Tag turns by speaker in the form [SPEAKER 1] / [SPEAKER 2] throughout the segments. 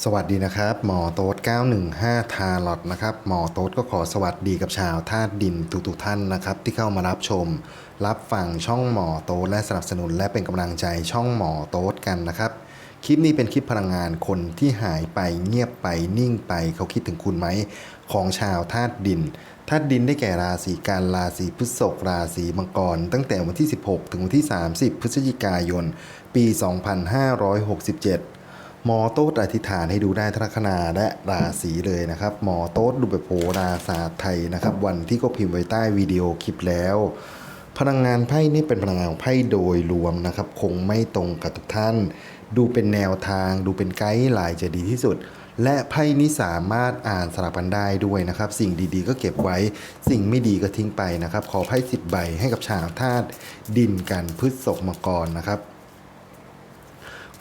[SPEAKER 1] สวัสดีนะครับ หมอโต๊ด915 ทาลอตนะครับ หมอโต๊ดก็ขอสวัสดีกับชาวธาตุดินทุกๆท่านนะครับ ที่เข้ามารับชม รับฟังช่องหมอโต๊ดและสนับสนุน และเป็นกำลังใจช่องหมอโต๊ดกันนะครับ คลิปนี้เป็นคลิปพลังงานคนที่หายไปเงียบไปนิ่งไปเขาคิดถึงคุณไหมของชาวธาตุดินธาตุดินได้แก่ราศีกันราศีพฤษภราศีมังกร ตั้งแต่วันที่ 16 ถึงวันที่ 30 พฤศจิกายน ปี 2567 หมอโต๊ดอธิษฐานให้ดูได้ทัคนาและราศีเลยนะครับ หมอโต๊ดดูแบบโหราศาสตร์ไทยนะครับ วันที่ก็พิมพ์ไว้ใต้วิดีโอคลิปแล้ว พลังงานไพ่นี่เป็นพลังงานของไพ่โดยรวมนะครับ คงไม่ตรงกับทุกท่าน ดูเป็นแนวทาง ดูเป็นไกด์ไลน์จะดีที่สุด และไพ่นี้สามารถอ่านสลับกันได้ด้วยนะครับ สิ่งดีๆ ก็เก็บไว้ สิ่งไม่ดีก็ทิ้งไปนะครับ ขอไพ่สิบใบให้กับชาวธาตุดินกันพฤษภมังกรนะครับ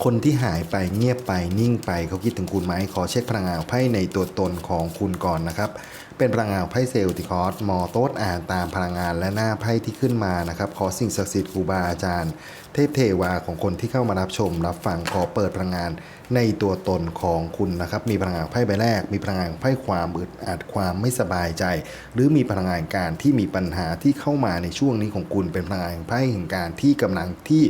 [SPEAKER 1] คนที่หายไปเงียบไปนิ่งไปเขาคิดถึงคุณไหมขอเช็คพลังงานไพ่ในตัวตนของคุณก่อนนะครับ เป็นพลังงานไพ่เซลติคอสมอโต๊ดอ่านตามพลังงานและหน้าไพ่ที่ขึ้นมานะครับ ขอสิ่งศักดิ์สิทธิ์ครูบาอาจารย์ เทพเทวาของคนที่เข้ามารับชม รับฟังขอเปิดพลังงาน ในตัวตนของคุณนะครับ มีพลังงานไพ่ใบแรก มีพลังงานไพ่ความอึดอัดความไม่สบายใจ หรือมีพลังงานการที่มีปัญหาที่เข้ามาในช่วงนี้ของคุณ เป็นพลังงานไพ่แห่งการที่กำลังที่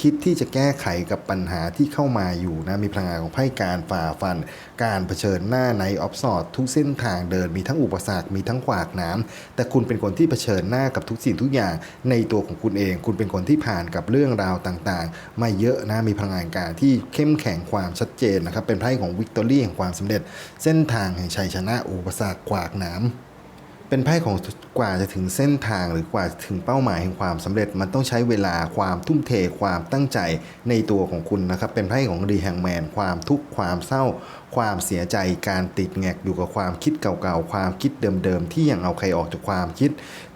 [SPEAKER 1] คิดที่จะแก้ไขกับปัญหาที่เข้ามาอยู่นะ มีพลังงานของไพ่การฝ่าฟันการเผชิญหน้าในออฟสอดทุกเส้นทางเดินมีทั้งอุปสรรคมีทั้งขวากน้ำแต่คุณเป็นคนที่เผชิญหน้ากับทุกสิ่งทุกอย่างในตัวของคุณเอง คุณเป็นคนที่ผ่านกับเรื่องราวต่างๆ มาเยอะนะมีพลังงานการที่เข้มแข็งความชัดเจนนะครับเป็นไพ่ของวิกตอรี่แห่งความสำเร็จ เส้นทางแห่งชัยชนะอุปสรรคขวากน้ำเป็นไพ่ของกว่าจะถึงเส้นทางหรือกว่าถึงเป้าหมายแห่งความสำเร็จมันต้องใช้เวลาความทุ่มเทความตั้งใจในตัวของคุณนะครับเป็นไพ่ของรีแฮงแมนความทุกข์ความเศร้า ความเสียใจการติดแงกอยู่กับความคิดเก่าๆ ความคิดเดิมๆ ที่ยังเอาใครออกจากความคิด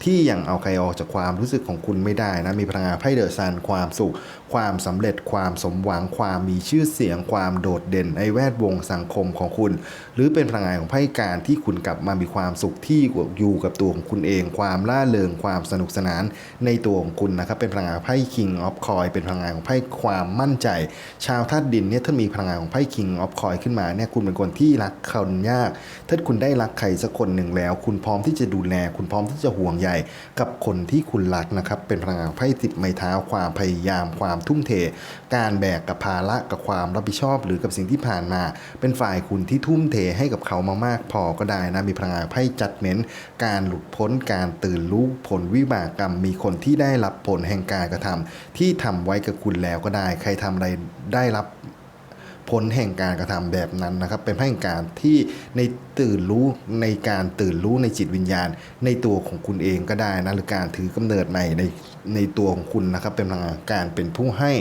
[SPEAKER 1] ที่ยังเอาใครออกจากความรู้สึกของคุณไม่ได้นะ มีพลังงานไพ่เดอะซัน ความสุข ความสำเร็จ ความสมหวัง ความมีชื่อเสียง ความโดดเด่นในแวดวงสังคมของคุณ หรือเป็นพลังงานของไพ่การที่คุณกลับมามีความสุขที่อยู่กับตัวของคุณเอง ความล่าเริง ความสนุกสนานในตัวของคุณนะครับ เป็นพลังงานไพ่ King of Coin เป็นพลังงานของไพ่ความมั่นใจ ชาวธาตุดินเนี่ยถ้ามีพลังงานของไพ่ King of Coin ขึ้นมาเนี่ยคุณเป็นคนที่รักคนยาก ถ้าคุณได้รักใครสักคนหนึ่งแล้ว คุณพร้อมที่จะดูแล คุณพร้อมที่จะห่วงใยกับคนที่คุณรักนะครับ เป็นพลังงานไพ่ติดไม้เท้าความพยายาม ความทุ่มเท การแบกกับภาระกับความรับผิดชอบ หรือกับสิ่งที่ผ่านมา เป็นฝ่ายคุณที่ทุ่มเทให้กับเขามามากพอก็ได้นะมีพลังงานไพ่จัดเม้นการหลุดพ้นการตื่นรู้ผลวิบากกรรม มีคนที่ได้รับผลแห่งการกระทำที่ทำไว้กับคุณแล้วก็ได้ ใครทำอะไรได้รับ ผลแห่งการกระทำแบบนั้นนะครับ เป็นพลังการที่ในตื่นรู้ในการตื่นรู้ในจิตวิญญาณ ในตัวของคุณเองก็ได้นะหรือการถือกำเนิดใหม่ในในตัวของคุณนะครับ เป็นพลังการเป็นผู้ให้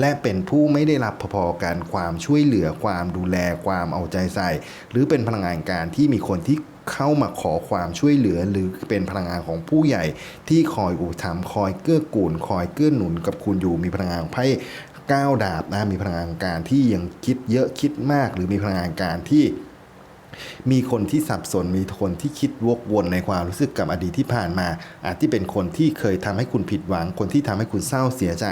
[SPEAKER 1] และเป็นผู้ไม่ได้รับพอๆกันความช่วยเหลือความดูแลความเอาใจใส่ หรือเป็นพลังงานการที่มีคนที่เข้ามาขอความช่วยเหลือหรือเป็นพลังงานของผู้ใหญ่ที่คอยอุปถัมภ์คอยเกื้อกูล คอยเกื้อหนุนกับคุณอยู่มีพลังงานไพ่ ก้าวดาบนะมีพลังงานการที่ยังคิดเยอะคิดมาก หรือมีพลังงานการที่มีคนที่สับสนมีคนที่คิดวกวนในความรู้สึกกับอดีตที่ผ่านมา อาจที่เป็นคนที่เคยทำให้คุณผิดหวัง คนที่ทำให้คุณเศร้าเสียใจ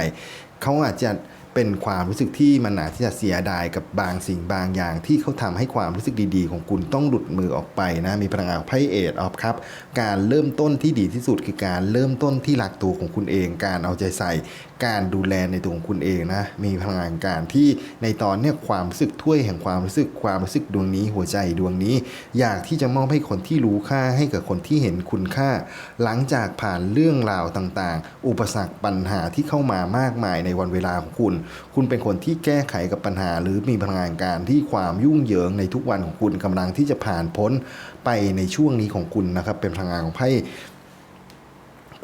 [SPEAKER 1] เขาอาจจะ เป็นความรู้สึกที่มันอาที่จะเสียดายกับบางสิ่งบางอย่าง ที่เขาทำให้ความรู้สึกดีๆ ของคุณต้องหลุดมือออกไปนะมีพลังงานไพ่เอทออฟครับ การเริ่มต้นที่ดีที่สุดคือการเริ่มต้นที่หลักตัวของคุณเอง การเอาใจใส่ การดูแลในตัวของคุณเองนะมีพลังงานการที่ในตอนเนี้ยความรู้สึกถ้วยแห่งความรู้สึกความรู้สึกดวงนี้หัวใจดวงนี้ อยากที่จะมอบให้คนที่รู้ค่าให้กับคนที่เห็นคุณค่า หลังจากผ่านเรื่องราวต่างๆ อุปสรรคปัญหาที่เข้ามามากมายในวันเวลาของคุณคุณเป็นคนที่แก้ไขกับปัญหา หรือมีพลังงานการที่ความยุ่งเหยิงในทุกวันของคุณกำลังที่จะผ่านพ้นไปในช่วงนี้ของคุณนะครับ เป็นพลังงานของไพ่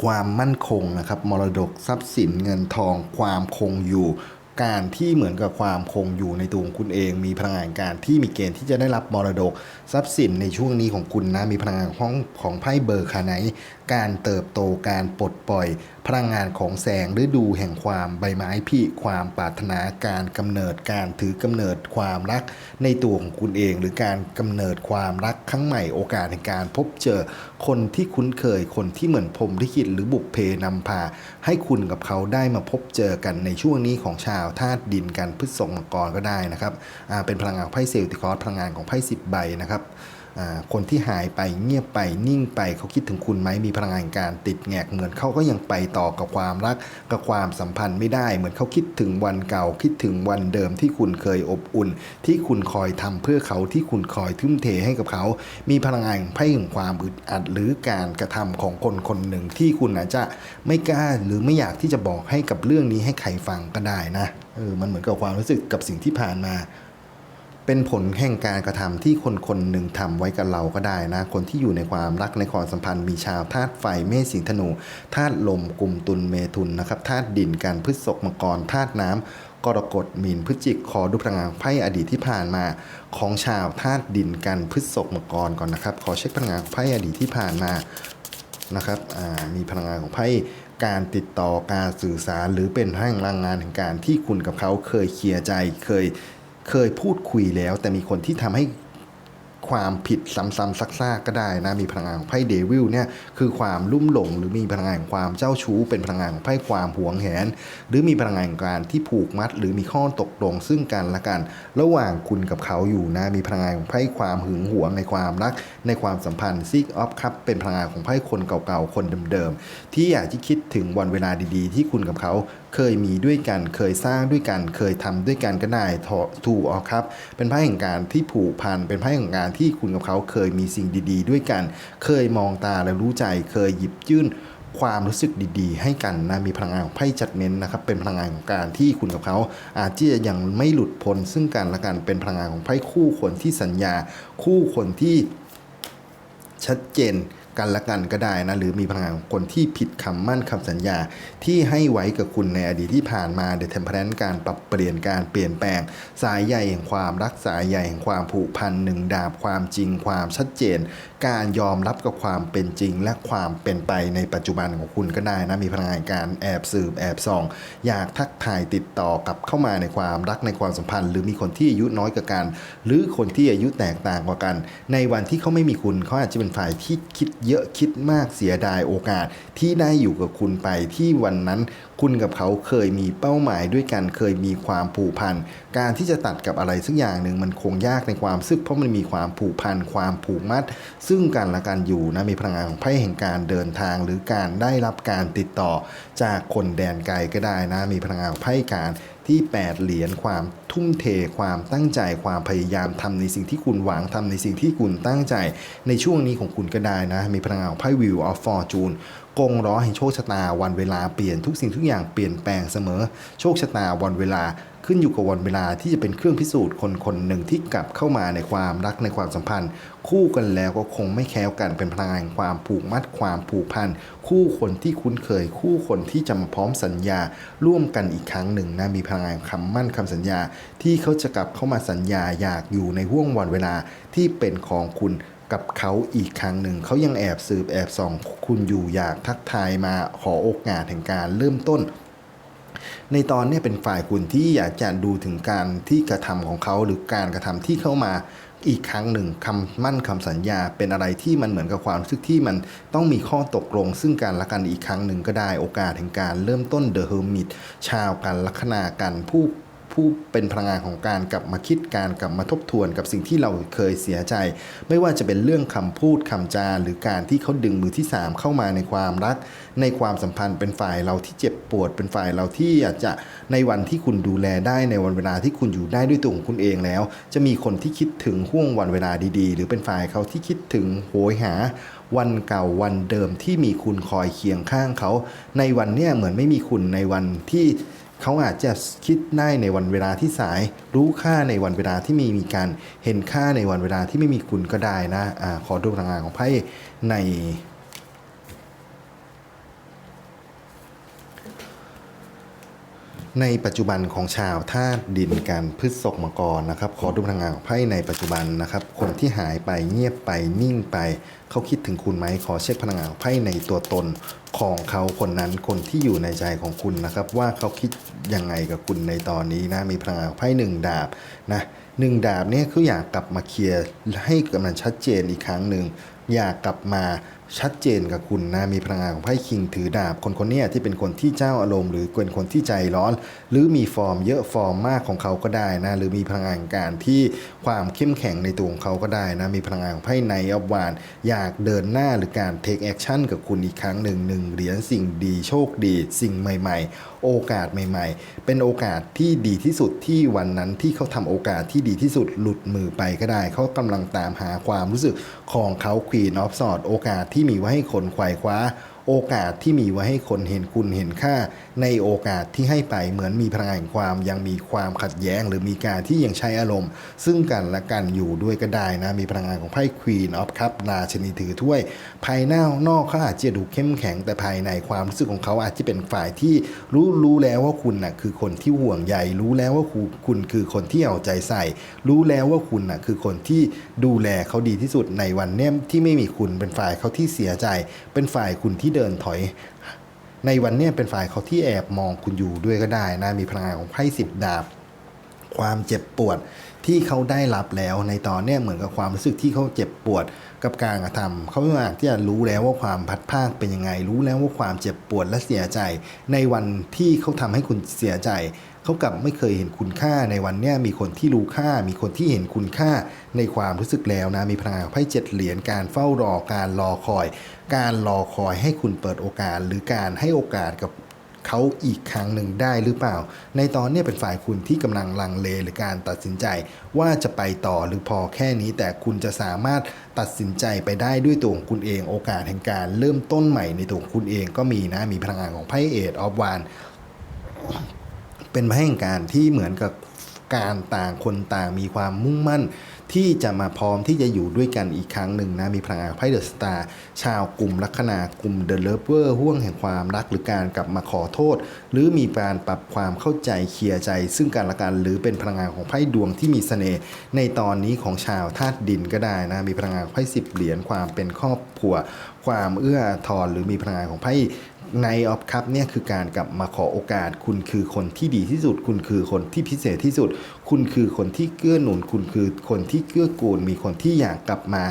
[SPEAKER 1] ความมั่นคงนะครับมรดกทรัพย์สินเงินทองความคงอยู่การที่เหมือนกับความคงอยู่ในตัวของคุณเอง มีพลังงานการที่มีเกณฑ์ที่จะได้รับมรดกทรัพย์สินในช่วงนี้ของคุณนะมีพลังงานของของไพ่เบอร์คาไน การเติบโตการปลดปล่อย พลังงานของแสงฤดูแห่งความใบไม้ผลิความปรารถนาการกำเนิดการถือกำเนิดความรักในตัวของคุณเอง หรือการกำเนิดความรักครั้งใหม่โอกาสในการพบเจอคนที่คุ้นเคยคนที่เหมือนพรมลิขิตหรือบุพเพนำพา ให้คุณกับเขาได้มาพบเจอกันในช่วงนี้ของชาวธาตุดินกันพฤษภมังกรก็ได้นะครับเป็นพลังงานไพ่เซลติคอสพลังงานของไพ่สิบใบนะครับ คนที่หายไปเงียบไปนิ่งไปเขาคิดถึงคุณไหมมีพลังงานการติดแงกเหมือนเขาก็ยังไปต่อกับความรักกับความสัมพันธ์ไม่ได้ เหมือนเขาคิดถึงวันเก่าคิดถึงวันเดิมที่คุณเคยอบอุ่น ที่คุณคอยทำเพื่อเขาที่คุณคอยทุ่มเทให้กับเขา มีพลังงานไพ่แห่งความอึดอัดหรือการกระทำของคนคนหนึ่งที่คุณอาจจะไม่กล้าหรือไม่อยากที่จะบอกให้กับเรื่องนี้ให้ใครฟังก็ได้นะเออมันเหมือนกับความรู้สึกกับสิ่งที่ผ่านมา เป็นผลแห่งการกระทำที่คนคนหนึ่งทำไว้กับเราก็ได้นะ คนที่อยู่ในความรักในความสัมพันธ์มีชาวธาตุไฟเมษสิงธนูธาตุลมกลุ่มตุลเมถุนนะครับธาตุดินกันพฤษภมังกรธาตุน้ำกรกฎมีนพฤจิกขอดูพลังงานไพ่อดีตที่ผ่านมา ของชาวธาตุดินกันพฤษภมังกรก่อนนะครับ ขอเช็คพลังงานไพ่อดีตที่ผ่านมานะครับมีพลังงานของไพ่การติดต่อการสื่อสารหรือเป็นพลังงานแห่งการที่คุณกับเขาเคยเคลียร์ใจเคย เคยพูดคุยแล้ว แต่มีคนที่ทำให้ความผิดซ้ำๆซักๆก็ได้นะมีพลังงานของไพ่เดวิลเนี่ยคือความลุ่มหลง หรือมีพลังงานของความเจ้าชู้ เป็นพลังงานของไพ่ความหวงแหน หรือมีพลังงานของการที่ผูกมัด หรือมีข้อตกลงซึ่งกันและกัน ระหว่างคุณกับเขาอยู่นะมีพลังงานของไพ่ความหึงหวงในความรัก ในความสัมพันธ์ซิกออฟครับเป็นพลังงานของไพ่คนเก่าๆ คนเดิมๆ ที่อยากที่คิดถึงวันเวลาดีๆ ที่คุณกับเขาเคยมีด้วยกัน เคยสร้างด้วยกัน เคยทำด้วยกันก็ได้ถูกออกครับ เป็นไพ่แห่งการที่ผูกพัน เป็นไพ่แห่งการที่คุณกับเขาเคยมีสิ่งดี ๆ ด้วยกัน เคยมองตาและรู้ใจ เคยหยิบยื่นความรู้สึกดีๆ ให้กันนะมีพลังงานของไพ่จัดเน้นนะครับ เป็นพลังงานของการที่คุณกับเขา อาจจะยังไม่หลุดพ้นซึ่งกันและกันเป็นพลังงานของไพ่คู่คนที่สัญญา คู่คนที่ ชัดเจน กันละกันก็ได้นะหรือมีพลังงานของคนที่ผิดคำมั่นคำสัญญา ที่ให้ไว้กับคุณในอดีตที่ผ่านมาเด e เทมเพลนการปรับเปลี่ยนการเปลี่ยนแปลง สายใยแห่งความรักสายใยแห่งความผูกพันหนึ่งดาบความจริงความชัดเจน การยอมรับกับความเป็นจริง และความเป็นไปในปัจจุบันของคุณก็ได้นะมีพลังงานการแอบสืบแอบส่อง อยากทักทายติดต่อกลับเข้ามาในความรักในความสัมพันธ์ หรือมีคนที่อายุน้อยกว่ากัน หรือคนที่อายุแตกต่างกว่ากัน ในวันที่เขาไม่มีคุณเขาอาจจะเป็นฝ่ายที่คิดเยอะคิดมากเสียดายโอกาสที่ได้อยู่กับคุณไปที่วันนั้น คุณกับเขาเคยมีเป้าหมายด้วยกันเคยมีความผูกพันการที่จะตัดกับอะไรสักอย่างหนึ่งมันคงยากในความซึกเพราะมันมีความผูกพันความผูกมัด ซึ่งกันและกันอยู่นะมีพลังงานของไพ่แห่งการเดินทาง หรือการได้รับการติดต่อจากคนแดนไกลก็ได้นะมีพลังงานของไพ่การ ที่ 8 เหรียญความทุ่มเทความตั้งใจความพยายามทำในสิ่งที่คุณหวังทำในสิ่งที่คุณตั้งใจ ในช่วงนี้ของคุณก็ได้นะ มีพลังงานของไพ่วิวออฟฟอร์จูนกงร้อแห่งโชคชะตาวันเวลาเปลี่ยนทุกสิ่งทุกอย่างเปลี่ยนแปลงเสมอ โชคชะตาวันเวลา ขึ้นอยู่กับวันเวลาที่จะเป็นเครื่องพิสูจน์คนคนหนึ่งที่กลับเข้ามาในความรักในความสัมพันธ์ คู่กันแล้วก็คงไม่แค้วกันเป็นพลังงานความผูกมัดความผูกพันคู่คนที่คุ้นเคย คู่คนที่จะมาพร้อมสัญญา ร่วมกันอีกครั้งหนึ่งนะมีพลังงานคำมั่นคำสัญญา ที่เขาจะกลับเข้ามาสัญญาอยากอยู่ในห่วงวันเวลาที่เป็นของคุณกับเขาอีกครั้งหนึ่งเขายังแอบสืบแอบส่องคุณอยู่อยากทักทายมาขอโอกาสแห่งการเริ่มต้น ในตอนนี้เป็นฝ่ายคุณที่อยากจะดูถึงการที่กระทำของเขาหรือการกระทำที่เข้ามาอีกครั้งหนึ่งคำมั่นคำสัญญาเป็นอะไรที่มันเหมือนกับความรู้สึกที่มันต้องมีข้อตกลง ซึ่งการละกันอีกครั้งหนึ่งก็ได้โอกาสแห่งการเริ่มต้นเดอะเฮอร์มิตชาวกันลัคนากันผู้ ผู้เป็นพลังงานของการกลับมาคิดการกลับมาทบทวนกับสิ่งที่เราเคยเสียใจ ไม่ว่าจะเป็นเรื่องคำพูดคำจาหรือการที่เขาดึงมือที่ 3 เข้ามาในความรัก ในความสัมพันธ์เป็นฝ่ายเราที่เจ็บปวด เป็นฝ่ายเราที่อาจจะในวันที่คุณดูแลได้ในวันเวลาที่คุณอยู่ได้ด้วยตัวของคุณเองแล้ว จะมีคนที่คิดถึงห่วงวันเวลาดีๆ หรือเป็นฝ่ายเขาที่คิดถึงโหยหาวันเก่าวันเดิมที่มีคุณคอยเคียงข้างเขา ในวันเนี้ยเหมือนไม่มีคุณในวันที่ เขาอาจจะคิดได้ในวันเวลาที่สาย รู้ค่าในวันเวลาที่มีมีการเห็นค่าในวันเวลาที่ไม่มีคุณก็ได้นะอาขอดูพลังงานของไพ่ใน ในปัจจุบันของชาวธาตุดินกันพฤษภมังกรนะครับ ขอดูพลังงานของไพ่ในปัจจุบันนะครับ คนที่หายไปเงียบไปนิ่งไป เขาคิดถึงคุณไหมขอเช็คพลังงานของไพ่ในตัวตนของเขาคนนั้นคนที่อยู่ในใจของคุณนะครับ ว่าเขาคิดยังไงกับคุณในตอนนี้นะมีพลังงานของไพ่หนึ่งดาบนะหนึ่งดาบเนี่ยคืออยากกลับมาเคลียร์ให้กับมันชัดเจนอีกครั้งหนึ่งอยากกลับมา ชัดเจนกับคุณนะมีพลังงานของไพ่คิงถือดาบ คนคนนี้ที่เป็นคนที่เจ้าอารมณ์หรือเป็นคนที่ใจร้อน หรือมีฟอร์มเยอะฟอร์มมากของเขาก็ได้นะหรือมีพลังงานการที่ความเข้มแข็งในตัวของเขาก็ได้นะมีพลังงานของไพ่ในอบวานอยากเดินหน้าหรือการเทคแอคชั่นกับคุณอีกครั้งหนึ่งหนึ่งเหรียญสิ่งดีโชคดี สิ่งใหม่ ๆ โอกาสใหม่ ๆ เป็นโอกาสที่ดีที่สุดที่วันนั้นที่เขาทำโอกาสที่ดีที่สุดหลุดมือไปก็ได้ เขากำลังตามหาความรู้สึกของเขา Queen of Swords โอกาสที่ที่มีไว้ให้คนไขว่คว้า โอกาสที่มีไว้ให้คนเห็นคุณเห็นค่า ในโอกาสที่ให้ไปเหมือนมีพลังแห่งความยังมีความขัดแย้ง หรือมีการที่ยังใช้อารมณ์ ซึ่งกันและกันอยู่ด้วยก็ได้นะ มีพลังงานของไพ่ Queen of Cup ราชนีถือถ้วย ภายนอกนอกเขาอาจจะดูเข้มแข็งแต่ภายในความรู้สึกของเขาอาจจะเป็นฝ่ายที่รู้รู้แล้วว่าคุณน่ะคือคนที่ห่วงใยรู้แล้วว่าคุณคุณคือคนที่เอาใจใส่ รู้แล้วว่าคุณน่ะคือคนที่ดูแลเขาดีที่สุดในวันเนี้ยที่ไม่มีคุณเป็นฝ่ายเขาที่เสียใจ เป็นฝ่ายคุณที่เดินถอย ในวันนี้เป็นฝ่ายเขาที่แอบมองคุณอยู่ด้วยก็ได้นะ มีพลังงานของไพ่สิบดาบ ความเจ็บปวดที่เขาได้รับแล้วในตอนนี้เหมือนกับความรู้สึกที่เขาเจ็บปวดกับการกระทำเขาอากที่จะรู้แล้วว่าความพัดภาคเป็นยังไง รู้แล้วว่าความเจ็บปวดและเสียใจ ในวันที่เขาทำให้คุณเสียใจ เขากลับไม่เคยเห็นคุณค่าในวันนี้มีคนที่รู้ค่า มีคนที่เห็นคุณค่าในความรู้สึกแล้วนะมีพลังงานของไพ่เจ็ดเหรียญการเฝ้ารอการรอคอย การรอคอยให้คุณเปิดโอกาส หรือการให้โอกาสกับเขาอีกครั้งหนึ่งได้หรือเปล่า ในตอนนี้เป็นฝ่ายคุณที่กำลังลังเลหรือการตัดสินใจ ว่าจะไปต่อหรือพอแค่นี้ แต่คุณจะสามารถตัดสินใจไปได้ด้วยตัวของคุณเอง โอกาสแห่งการเริ่มต้นใหม่ในตัวของคุณเองก็มีนะมีพลังงานของไพ่เอทออฟวานเป็นไพ่แห่งการที่เหมือนกับการต่างคนต่างมีความมุ่งมั่น ที่จะมาพร้อมที่จะอยู่ด้วยกันอีกครั้งหนึ่งนะ มีพลังงานไพ่เดอะสตาร์ชาวกลุ่มลัคนากลุ่มเดอะเลเวอร์ห่วงแห่งความรักหรือการกลับมาขอโทษ หรือมีการปรับความเข้าใจเคลียร์ใจ ซึ่งกันและกันหรือเป็นพลังงานของไพ่ดวงที่มีเสน่ห์ในตอนนี้ของชาวธาตุดินก็ได้นะ มีพลังงานไพ่สิบเหรียญความเป็นครอบครัว ความเอื้ออาทรหรือมีพลังงานของไพ่ ในออฟคัพเนี่ยคือการกลับมาขอโอกาส คุณคือคนที่ดีที่สุด คุณคือคนที่พิเศษที่สุด คุณคือคนที่เกื้อหนุน คุณคือคนที่เกื้อกูล มีคนที่อยากกลับมา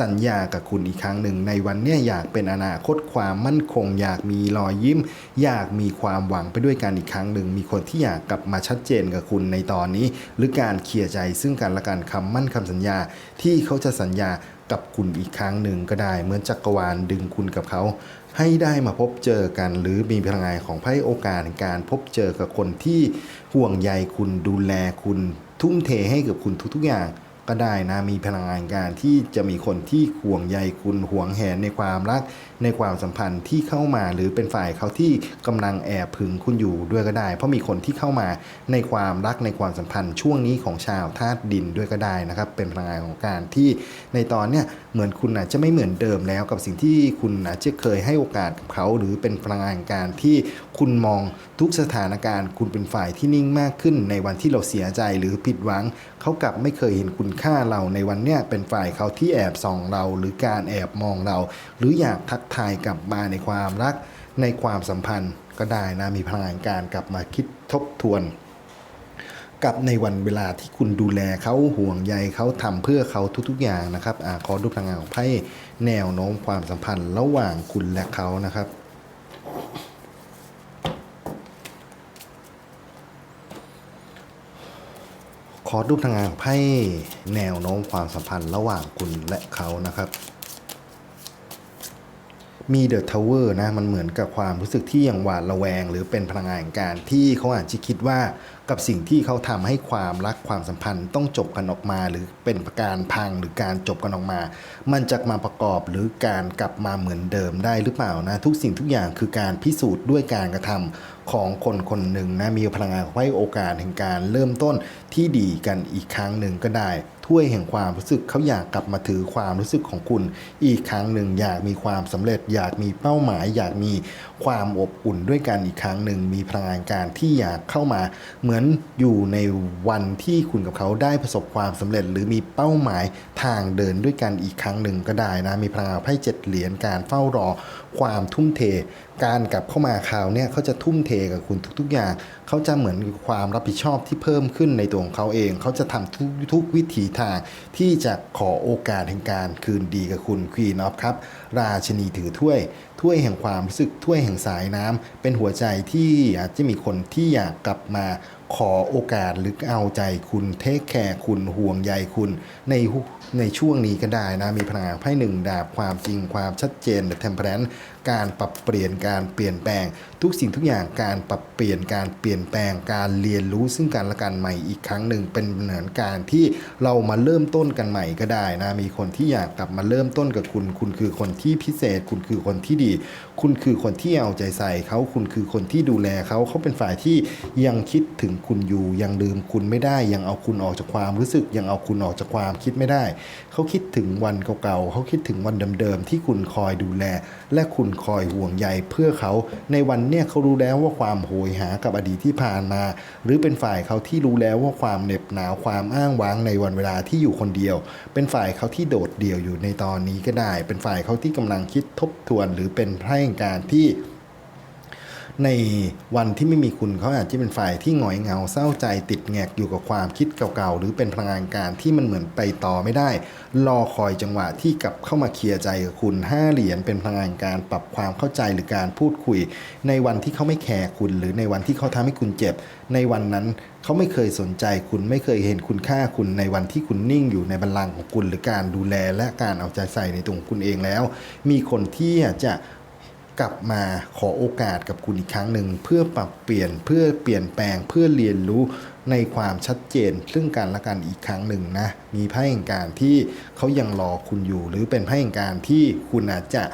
[SPEAKER 1] สัญญากับคุณอีกครั้งหนึ่ง ในวันเนี้ยอยากเป็นอนาคตความมั่นคง อยากมีรอยยิ้ม อยากมีความหวังไปด้วยกันอีกครั้งหนึ่ง มีคนที่อยากกลับมาชัดเจนกับคุณในตอนนี้ หรือการเคลียร์ใจซึ่งกันและกันคำมั่นคำสัญญา ที่เขาจะสัญญากับคุณอีกครั้งหนึ่งก็ได้ เหมือนจักรวาลดึงคุณกับเขา ให้ได้มาพบเจอกัน หรือมีพลังงานของไพ่โอกาสในการพบเจอกับคนที่ห่วงใยคุณดูแลคุณทุ่มเทให้กับคุณทุกๆอย่าง ก็ได้นะ มีพลังงานการที่จะมีคนที่ห่วงใยคุณห่วงแหนในความรัก ในความสัมพันธ์ที่เข้ามาหรือเป็นฝ่ายเขาที่กำลังแอบผึงคุณอยู่ด้วยก็ได้ เพราะมีคนที่เข้ามาในความรักในความสัมพันธ์ช่วงนี้ของชาวธาตุดินด้วยก็ได้นะครับ เป็นพลังงานของการที่ในตอนเนี้ยเหมือนคุณอาจจะไม่เหมือนเดิมแล้วกับสิ่งที่คุณอาจจะเคยให้โอกาสกับเขา หรือเป็นพลังงานการที่คุณมองทุกสถานการณ์ คุณเป็นฝ่ายที่นิ่งมากขึ้นในวันที่เราเสียใจหรือผิดหวัง เขากลับไม่เคยเห็นคุณค่าเราในวันเนี้ยเป็นฝ่ายเขาที่แอบส่องเรา หรือการแอบมองเรา หรืออยากทักทายกลับมาในความรักในความสัมพันธ์ก็ได้นะมีพลังงานการกลับมาคิดทบทวน กับในวันเวลาที่คุณดูแลเขาห่วงใยเขาทำเพื่อเขาทุกๆอย่างนะครับอขอดูพลังงานของไพ่แนวโน้มความสัมพันธ์ระหว่างคุณและเขานะครับ อดูพลังงานของไพ่แนวโน้มความสัมพันธ์ระหว่างคุณและเขานะครับ มีเดอะทาวเวอร์นะมันเหมือนกับความรู้สึกที่ยังหวาดระแวง หรือเป็นพลังงานการที่เขาอาจจะคิดว่ากับสิ่งที่เขาทำให้ความรักความสัมพันธ์ต้องจบกันออกมา หรือเป็นการพังหรือการจบกันออกมา มันจะมาประกอบหรือการกลับมาเหมือนเดิมได้หรือเปล่านะทุกสิ่งทุกอย่างคือการพิสูจน์ด้วยการกระทำ ของคนคนหนึ่งนะมีพลังงานของไพ่โอกาสแห่งการเริ่มต้นที่ดีกันอีกครั้งหนึ่งก็ได้ถ้วยแห่งความรู้สึกเขาอยากกลับมาถือความรู้สึกของคุณ อีกครั้งหนึ่งอยากมีความสำเร็จ อยากมีเป้าหมาย อยากมีความอบอุ่นด้วยกันอีกครั้งหนึ่งมีพลังงานการที่อยากเข้ามา เหมือนอยู่ในวันที่คุณกับเขาได้ประสบความสำเร็จ หรือมีเป้าหมายทางเดินด้วยกันอีกครั้งหนึ่งก็ได้นะมีพลังงานไพ่เจ็ดเหรียญการเฝ้ารอ ความทุ่มเทการกลับเข้ามาคราวเนี่ยเขาจะทุ่มเทกับคุณทุก ๆ อย่าง เขาจะเหมือนมีความรับผิดชอบที่เพิ่มขึ้นในตัวของเขาเอง เขาจะทำทุกทุกวิถีทาง ที่จะขอโอกาสแห่งการคืนดีกับคุณควีนอฟครับ ราชนีถือถ้วย ถ้วยแห่งความรู้สึกถ้วยแห่งสายน้ำเป็นหัวใจที่อาจจะมีคนที่อยากกลับมาขอโอกาสหรือเอาใจคุณเทคแคร์คุณห่วงใยคุณ ในในช่วงนี้ก็ได้นะ มีพลังงานไพ่หนึ่งดาบความจริงความชัดเจน The Temperance การปรับเปลี่ยนการเปลี่ยนแปลง ทุกสิ่งทุกอย่างการปรับเปลี่ยนการเปลี่ยนแปลงการเรียนรู้ซึ่งกันและกันใหม่อีกครั้งหนึ่งเป็นเหมือนการที่เรามาเริ่มต้นกันใหม่ก็ได้นะมีคนที่อยากกลับมาเริ่มต้นกับคุณ คุณคือคนที่พิเศษ คุณคือคนที่ดี คุณคือคนที่เอาใจใส่เขาคุณคือคนที่ดูแลเขาเขาเป็นฝ่ายที่ยังคิดถึงคุณอยู่ยังลืมคุณไม่ได้ ยังเอาคุณออกจากความรู้สึกยังเอาคุณออกจากความคิดไม่ได้ เขาคิดถึงวันเก่าๆเขาคิดถึงวันเดิมๆที่คุณคอยดูแล และคุณคอยห่วงใยเพื่อเขา ในวันเนี้ยเขารู้แล้วว่าความโหยหากับอดีตที่ผ่านมา หรือเป็นฝ่ายเขาที่รู้แล้วว่าความเหน็บหนาวความอ้างว้างในวันเวลาที่อยู่คนเดียว เป็นฝ่ายเขาที่โดดเดี่ยวอยู่ในตอนนี้ก็ได้ เป็นฝ่ายเขาที่กำลังคิดทบทวน หรือเป็นไพ่แห่งการที่ ในวันที่ไม่มีคุณเขาอาจจะเป็นฝ่ายที่หงอยเหงาเศร้าใจติดแงกอยู่กับความคิดเก่าๆ หรือเป็นพลังงานการที่มันเหมือนไปต่อไม่ได้ รอคอยจังหวะที่กลับเข้ามาเคลียร์ใจกับคุณห้าเหรียญเป็นพลังงานการปรับความเข้าใจหรือการพูดคุย ในวันที่เขาไม่แคร์คุณ หรือในวันที่เขาทำให้คุณเจ็บ ในวันนั้นเขาไม่เคยสนใจคุณไม่เคยเห็นคุณค่าคุณในวันที่คุณนิ่งอยู่ในบัลลังก์ของคุณ หรือการดูแลและการเอาใจใส่ในตัวของคุณเองแล้ว มีคนที่จะ กลับมาขอโอกาสกับคุณอีกครั้งหนึ่ง เพื่อปรับเปลี่ยนเพื่อเปลี่ยนแปลงเพื่อเรียนรู้ในความชัดเจน ซึ่งกันและกันอีกครั้งหนึ่งนะมีไพ่แห่งการที่เขายังรอคุณอยู่ หรือเป็นไพ่แห่งการที่คุณอาจจะ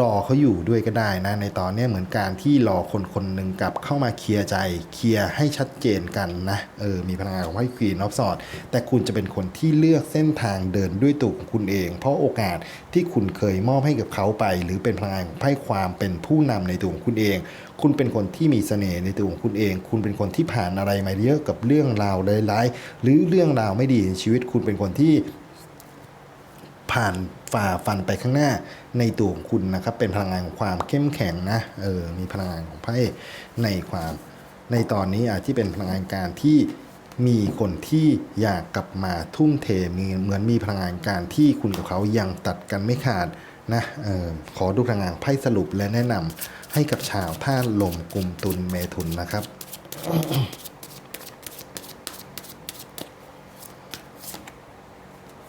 [SPEAKER 1] รอเขาอยู่ด้วยก็ได้นะ ในตอนนี้เหมือนการที่รอคนคนหนึ่งกลับเข้ามาเคลียร์ใจเคลียร์ให้ชัดเจนกันนะเออมีพลังงานของไพ่ควีนออฟสอดแต่คุณจะเป็นคนที่เลือกเส้นทางเดินด้วยตัวของคุณเอง เพราะโอกาสที่คุณเคยมอบให้กับเขาไป หรือเป็นพลังงานของไพ่ความเป็นผู้นำในตัวของคุณเอง คุณเป็นคนที่มีเสน่ห์ในตัวของคุณเอง คุณเป็นคนที่ผ่านอะไรมาเยอะกับเรื่องราวร้ายๆหรือเรื่องราวไม่ดีในชีวิต คุณเป็นคนที่ผ่าน ฝ่าฟันไปข้างหน้าในตัวของคุณนะครับ เป็นพลังงานของความเข้มแข็งนะเออมีพลังงานของไพ่ในความ ในตอนนี้อาจที่เป็นพลังงานการที่มีคนที่อยากกลับมาทุ่มเทมีเหมือนมีพลังงานการที่คุณกับเขายังตัดกันไม่ขาดนะเออขอดูพลังงานไพ่สรุปและแนะนำให้กับชาวท่าลมกลุ่มตุลเมถุนนะครับ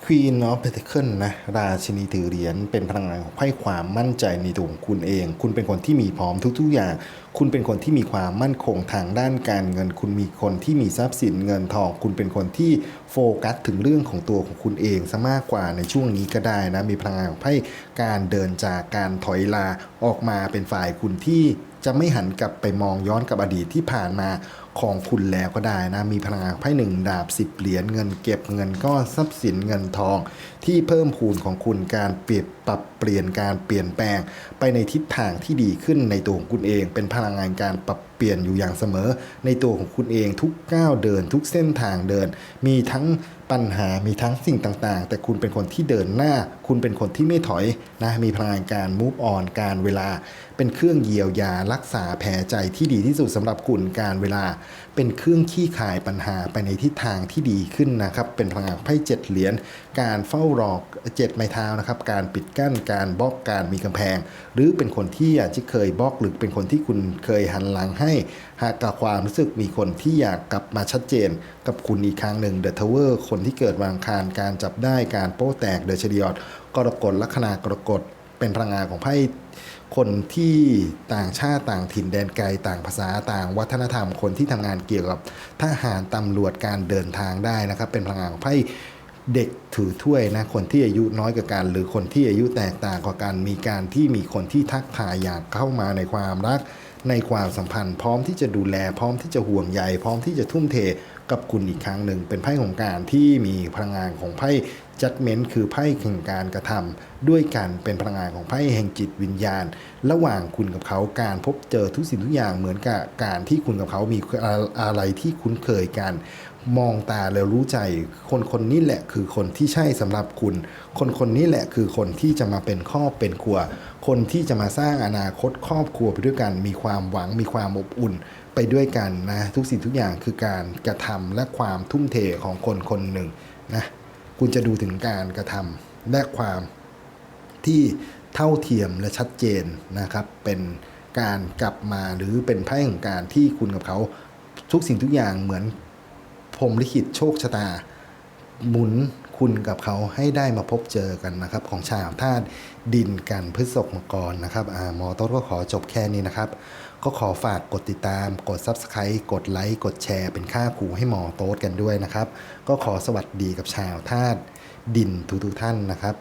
[SPEAKER 1] Queen of Pentacles นะราชินีถือเหรียญเป็นพลังงานของไพ่ความมั่นใจในตัวของคุณเอง คุณเป็นคนที่มีพร้อมทุก ๆ อย่าง คุณเป็นคนที่มีความมั่นคงทางด้านการเงิน คุณมีคนที่มีทรัพย์สินเงินทอง คุณเป็นคนที่โฟกัสถึงเรื่องของตัวของคุณเองซะมากกว่าในช่วงนี้ก็ได้นะมีพลังงานของไพ่การเดินจากการถอยลาออกมาเป็นฝ่ายคุณที่จะไม่หันกลับไปมองย้อนกับอดีตที่ผ่านมา ของคุณแล้วก็ได้นะ มีพลังงานไพ่หนึ่งดาบสิบเหรียญเงินเก็บเงินก็ทรัพย์สินเงินทอง ที่เพิ่มพูนของคุณการเปรียบปรับเปลี่ยนการเปลี่ยนแปลง ไปในทิศทางที่ดีขึ้นในตัวของคุณเอง เป็นพลังงานการปรับเปลี่ยนอยู่อย่างเสมอ ในตัวของคุณเองทุกก้าวเดิน ทุกเส้นทางเดิน มีทั้งปัญหามีทั้งสิ่งต่างๆ แต่คุณเป็นคนที่เดินหน้า คุณเป็นคนที่ไม่ถอยนะมีพลังงานการ move on การเวลา เป็นเครื่องเยียวยารักษาแผลใจที่ดีที่สุดสำหรับคุณการเวลา เป็นเครื่องขี้ขายปัญหาไปในทิศทางที่ดีขึ้นนะครับ เป็นพลังงานไพ่เจ็ดเหรียญการเฝ้ารอเจ็ดไม้เท้านะครับ การปิดกั้นการบล็อกการมีกำแพง หรือเป็นคนที่อาจจะเคยบล็อกหรือเป็นคนที่คุณเคยหันหลังให้ หากกับความรู้สึกมีคนที่อยากกลับมาชัดเจน กับคุณอีกครั้งหนึ่ง The Tower คนที่เกิดวันอังคารการจับได้การโป้แตกเดชเดียดกรกฎลัคนากรกฎเป็นพลังงานของไพ่ คนที่ต่างชาติต่างถิ่นแดนไกลต่างภาษาต่างวัฒนธรรม คนที่ทำงานเกี่ยวกับทหารตำรวจการเดินทางได้นะครับ เป็นพลังงานของไพ่เด็กถือถ้วยนะคนที่อายุน้อยกว่ากัน หรือคนที่อายุแตกต่างกว่ากันมีการที่มีคนที่ทักทายอยากเข้ามาในความรัก ในความสัมพันธ์ พร้อมที่จะดูแล พร้อมที่จะห่วงใยพร้อมที่จะทุ่มเทกับคุณอีกครั้งหนึ่ง เป็นไพ่ของการที่มีพลังงานของไพ่ จัดเมนต์คือไพ่แห่งการกระทำด้วยกันเป็นพลังงานของไพ่แห่งจิตวิญญาณ ระหว่างคุณกับเขาการพบเจอทุกสิ่งทุกอย่างเหมือนกับการที่คุณกับเขามีอะไรที่คุ้นเคยกัน มองตาแล้วรู้ใจ คนคนนี้แหละคือคนที่ใช่สำหรับคุณ คนคนนี้แหละคือคนที่จะมาเป็นครอบเป็นครัว คนที่จะมาสร้างอนาคตครอบครัวไปด้วยกัน มีความหวังมีความอบอุ่นไปด้วยกันนะทุกสิ่งทุกอย่างคือการกระทำและความทุ่มเทของคนคนหนึ่งนะ คุณจะดูถึงการกระทำและความที่เท่าเทียมและชัดเจนนะครับ เป็นการกลับมาหรือเป็นไพ่ของการที่คุณกับเขาทุกสิ่งทุกอย่างเหมือนพรมลิขิตโชคชะตา หมุนคุณกับเขาให้ได้มาพบเจอกันนะครับ ของชาวธาตุดินกันพฤษภมกรนะครับอ่าหมอต้นก็ขอจบแค่นี้นะครับ ก็ขอฝากกดติดตาม กด Subscribe กดไลค์กดแชร์เป็นค่าครูให้หมอโต๊ดกันด้วยนะครับ ก็ขอสวัสดีกับชาวธาตุดินทุกๆท่านนะครับ